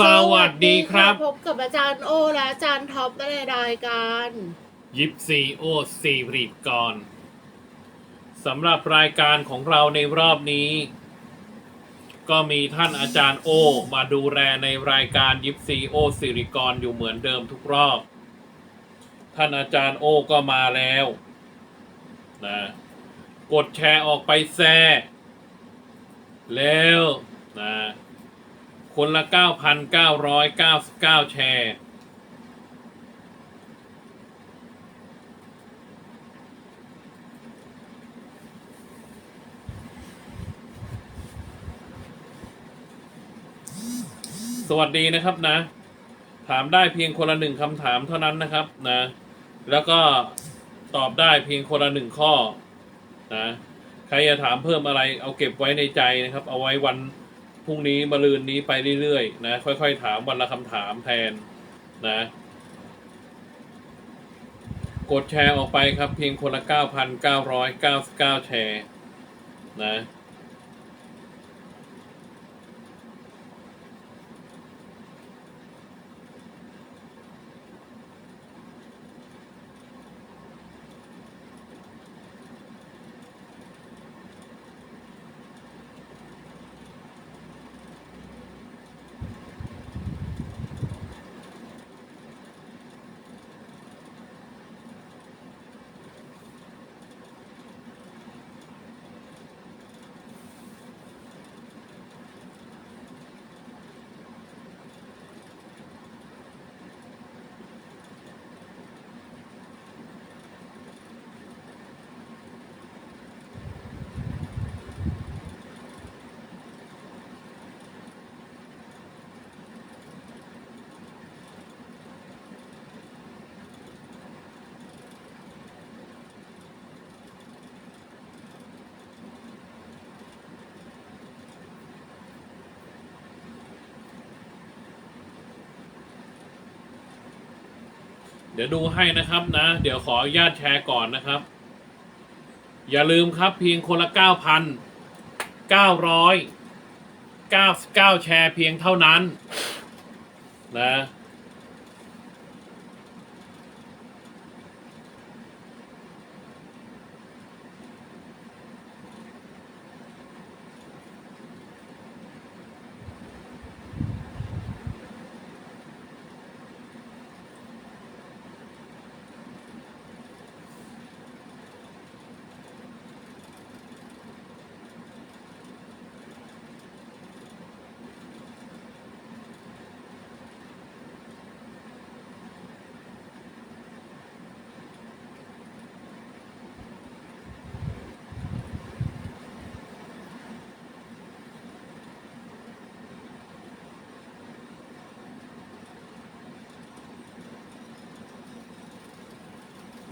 สวัสดีครับ พบกับอาจารย์โอและอาจารย์ท็อปในรายการยิปซีโอซีผลิตกรสำหรับรายการของเราในรอบนี้ ก็มีท่านอาจารย์โอ มาดูแลในรายการยิปซีโอสิริกรอยู่เหมือนเดิมทุกรอบ ท่านอาจารย์โอก็มาแล้วนะกดแชร์ออกไปแซ่แล้วนะ คนละ 9,999 แชร์ สวัสดีนะครับนะ ถามได้เพียงคนละหนึ่งคำถามเท่านั้นนะครับนะ แล้วก็ตอบได้เพียงคนละหนึ่งข้อนะ ใครจะถามเพิ่มอะไรเอาเก็บไว้ในใจนะครับ เอาไว้วัน รุ่งนี้มะรืนนี้ไปเรื่อยๆนะค่อย ๆ ถามวันละคำถามแทนนะ กดแชร์ออกไปครับเพียงคนละ 9,999 แชร์นะ ดี๋ยวดูให้นะครับนะ เดี๋ยวขออนุญาตแชร์ก่อนนะครับ อย่าลืมครับเพียงคนละ 9,999 แชร์เพียงเท่านั้นนะ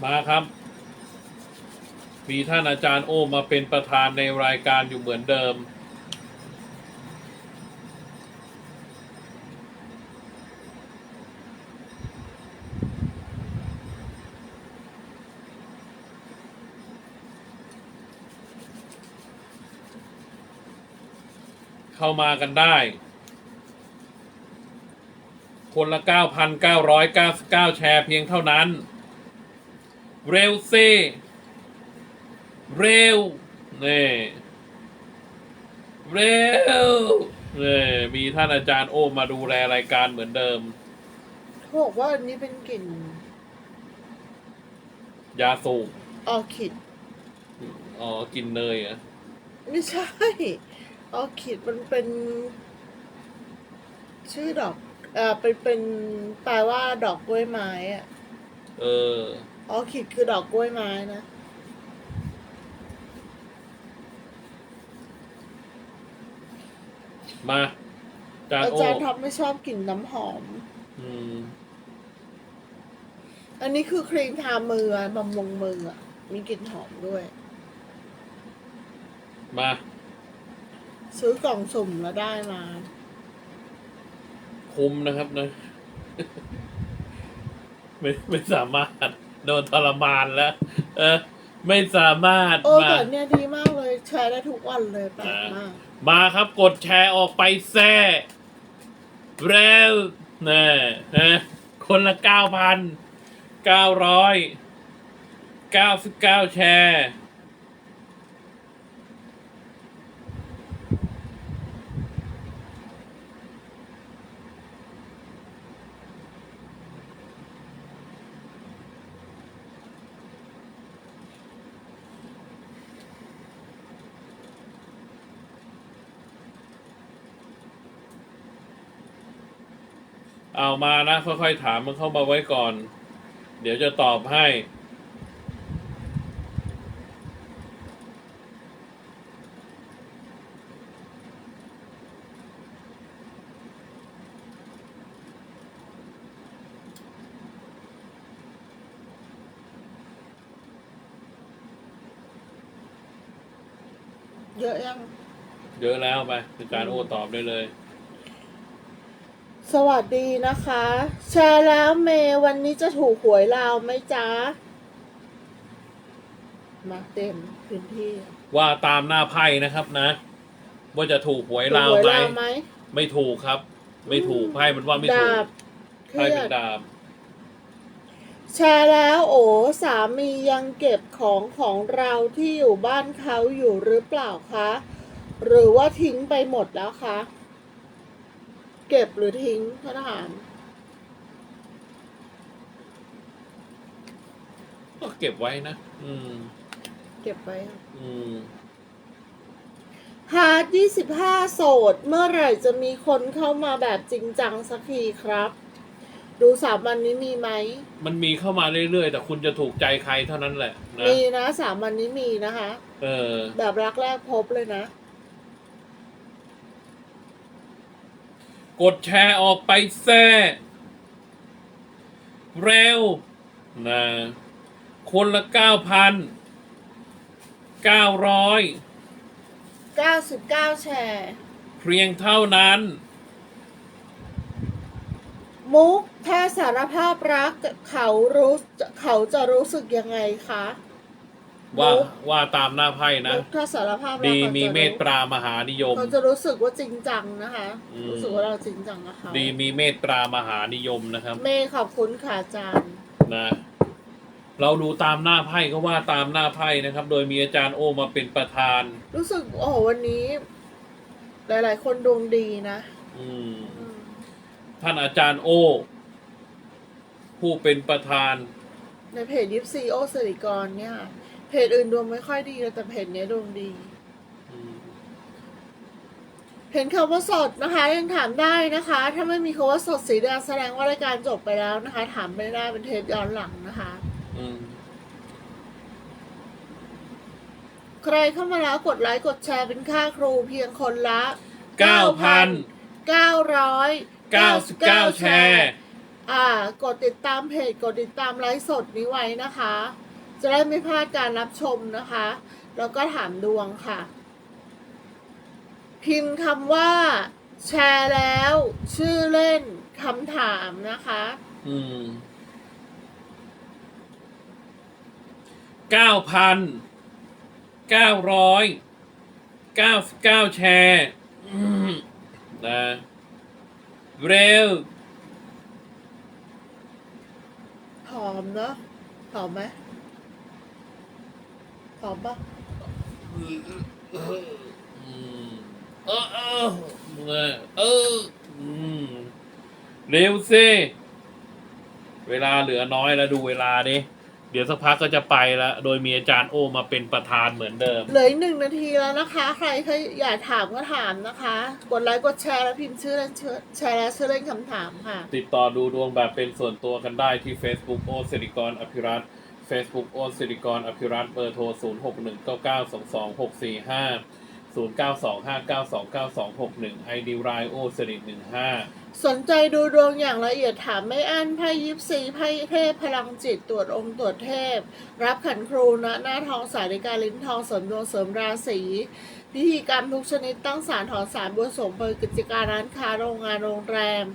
มาครับ มีท่านอาจารย์โอมาเป็นประธานในรายการอยู่เหมือนเดิม เข้ามากันได้ คนละ 9,999 แชร์เพียงเท่านั้น เร็วสิเร็วนี่เร็วนี่มีท่านอาจารย์โอมาดูแลรายการเหมือนเดิมเขาบอกว่าอันนี้เป็นกลิ่นยาสูบออร์คิด อ๋อกินเนยเหรอะไม่ใช่ ออร์คิดมันเป็น ชื่อดอก เอ่อเป็นเป็นแปลว่าดอกกล้วยไม้อะ เออ ออร์คิดคือดอกกล้วยไม้นะมาอาจารย์อาโอจารย์ท็อปไม่ชอบกลิ่นน้ำหอม อืมอันนี้คือครีมทามือบำรุงมืออะมีกลิ่นหอมด้วย มา ซื้อกล่องสุ่มแล้วได้มา คุมนะครับนะ ไม่ไม่สามารถ โดนทรมานแล้ว เออ ไม่สามารถโอ้มาแต่เนี่ยดีมากเลยใช้ได้ทุกวันเลยแปลกมากมาครับกดแชร์ออกไปแซ่เร็วนะฮะคนละเก้าพันเก้าร้อยเก้าสิบเก้าแชร์ เอามานะ ค่อยๆถามมันเข้ามาไว้ก่อน เดี๋ยวจะตอบให้ เยอะยัง เยอะแล้วไปอาจารย์โอตอบได้เลย สวัสดีนะคะ แชร์แล้วเมย์วันนี้จะถูกหวยลาวไหมจ๊ะ มาเต็มพื้นที่ว่าตามหน้าไพ่นะครับนะ ว่าจะถูกหวยถูกลาวหวยไหมลาวไหมไม่ถูกครับ ไม่ถูกไพ่มันว่าไม่ถูดากบเคไพ่รีเป็ยนด ดาบแชร์แล้วโอ้สามียังเก็บของของเราที่อยู่บ้านเขาอยู่หรือเปล่าคะ หรือว่าทิ้งไปหมดแล้วคะ เก็บหรือทิ้งท่านถามก็เก็บไว้นะ อืม เก็บไว้ค่ะอืมฮาร์ดยี่สิบห้าโสด เมื่อไหร่จะมีคนเข้ามาแบบจริงจังสักทีครับ ดูสามวันนี้มีไหม มันมีเข้ามาเรื่อยๆ แต่คุณจะถูกใจใครเท่านั้นแหละนะมีนะสามวันนี้มีนะคะ เออ แบบรักแรกพบเลยนะ กดแชร์ออกไปแซ่เร็วนะคนละเก้าพันเก้าร้อย99 แชร์ เพียงเท่านั้น มุกถ้าสารภาพรักเขารู้เขาจะรู้สึกยังไงคะ ว่ามุก ว่าตามหน้าไพ่นะมุกถ้าสารภาพรักดีเขาจะมีเมตรู้ตามหานิยม เขาจะรู้สึกว่าจริงจังนะคะ อืม รู้สึกว่าเราจริงจังกับเขาดีมีเมตตามหานิยมนะครับ เมย์ขอบคุณค่ะอาจารย์นะเราดูตามหน้าไพ่ก็ว่าตามหน้าไพ่นะครับ โดยมีอาจารย์โอมาเป็นประธาน รู้สึกโอ้โหวันนี้ หลาย ๆ คนดวงดีนะอืมอืมท่านอาจารย์โอ ผู้เป็นประธานในเพจยิปซีโอสิริกรเนี่ย เพจอื่นดวงไม่ค่อยดีเลยแต่เพจเนี้ยดวงดีอืมเห็นคำว่าสดนะคะ ยังถามได้นะคะ ถ้าไม่มีคำว่าสดสีแดงแสดงว่ารายการจบไปแล้วนะคะ ถามไม่ได้เป็นเทปย้อนหลังนะคะ อืม ใครเข้ามาแล้วกดไลค์กดแชร์เป็นค่าครูเพียงคนละเก้าพัน999เก้าสิบเก้าแชร์ อ่า กดติดตามเพจกดติดตามไลฟ์สดนี้ไว้นะคะ จะได้ไม่พลาดการรับชมนะคะ แล้วก็ถามดวงค่ะ พิมพ์คำว่า แชร์แล้ว ชื่อเล่นคำถามนะคะ อืมเก้าพันเก้าร้อยเก้าสิบเก้าแชร์อืมนะเร็วหอมเนอะหอมไหม หอมปะอืมเออเออเออเอออืมเร็วสิเวลาเหลือน้อยแล้วดูเวลาดิเดี๋ยวสักพักก็จะไปแล้วโดยมีอาจารย์โอมาเป็นประธานเหมือนเดิม เหลืออีกหนึ่งนาทีแล้วนะคะ ใครเคยอยากถามก็ถามนะคะ กดไลค์กดแชร์แล้วพิมพ์ชื่อเล่นชื่อแชร์แล้วชื่อเล่นคำถามค่ะ ติดต่อดูดวงแบบเป็นส่วนตัวกันได้ที่ Facebook โอสิริกรอภิรัตน์ Facebook โอสิริกรอภิรัตน์เบอร์โทร 0 6 1 9 9 2 2 6 4 5 0 9 2 5 9 2 9 2 6 1 ID รายโอสิริ15สนใจดูดวงอย่างละเอียดถามไม่อั้นไพ่ยิปซีไพ่เทพพลังจิตตรวจองค์ตรวจเทพ รับขันครูณหน้าทองสายในการลิ้นทองเสริมดวงเสริมราศี พิธีกรรมทุกชนิดตั้งสารถอนสารบวสรวงเปิดกิจการร้านค้าโรงงานโรงแรม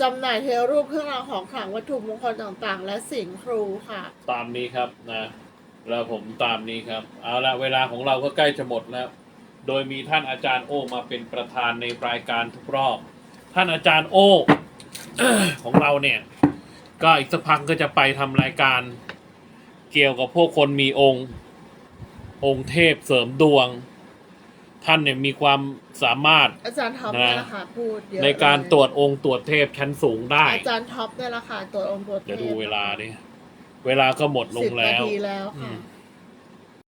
จำหน่ายเทวรูปเครื่องรางของขลังวัตถุมงคลต่างๆ และสิ่งครูค่ะ ตามนี้ครับนะแล้วผมตามนี้ครับ เอาละเวลาของเราก็ใกล้จะหมดแล้ว โดยมีท่านอาจารย์โอมาเป็นประธานในรายการทุกรอบ ท่านอาจารย์โอของเราเนี่ย ก็อีกสักพักก็จะไปทำรายการเกี่ยวกับพวกคนมีองค์ องค์เทพเสริมดวง ท่านเนี่ยมีความสามารถ อาจารย์ท็อปเนี่ยแหละค่ะพูดเยอะในการเลยตรวจองค์ตรวจเทพชั้นสูงได้ อาจารย์ท็อปเนี่ยแหละค่ะตรวจองค์ตรวจเทพเดี๋ยวดูเวลาดิเวลาก็หมดลงสิบแล้นาวทีแล้วอืค่ะ ม